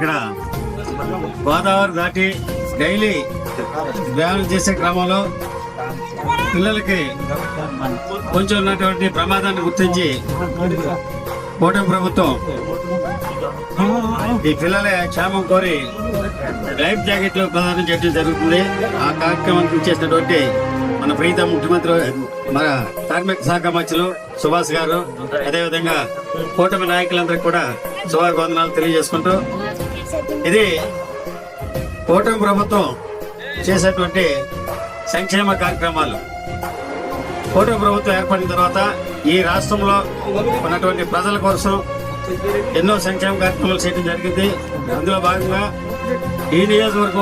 ఇక్కడ గోదావరి దాటి డైలీ ప్రయాణం చేసే క్రమంలో పిల్లలకి కొంచెం ఉన్నటువంటి ప్రమాదాన్ని గుర్తించి కూటమి ప్రభుత్వం ఈ పిల్లల క్షేమం కోరి లైఫ్ జాకెట్లు ప్రదానం చేయడం జరుగుతుంది. ఆ కార్యక్రమానికి చేసినటువంటి మన ప్రీతం ముఖ్యమంత్రి మన కార్మిక శాఖ మంత్రులు సుభాష్ గారు అదేవిధంగా కూటమి నాయకులందరికీ కూడా శుభాభివందనాలు తెలియజేసుకుంటూ ఇది కూటమి ప్రభుత్వం చేసేటువంటి సంక్షేమ కార్యక్రమాలు. కూటమి ప్రభుత్వం ఏర్పడిన తర్వాత ఈ రాష్ట్రంలో ఉన్నటువంటి ప్రజల కోసం ఎన్నో సంక్షేమ కార్యక్రమాలు చేయడం జరిగింది. అందులో భాగంగా ఈ నియోజకవర్గం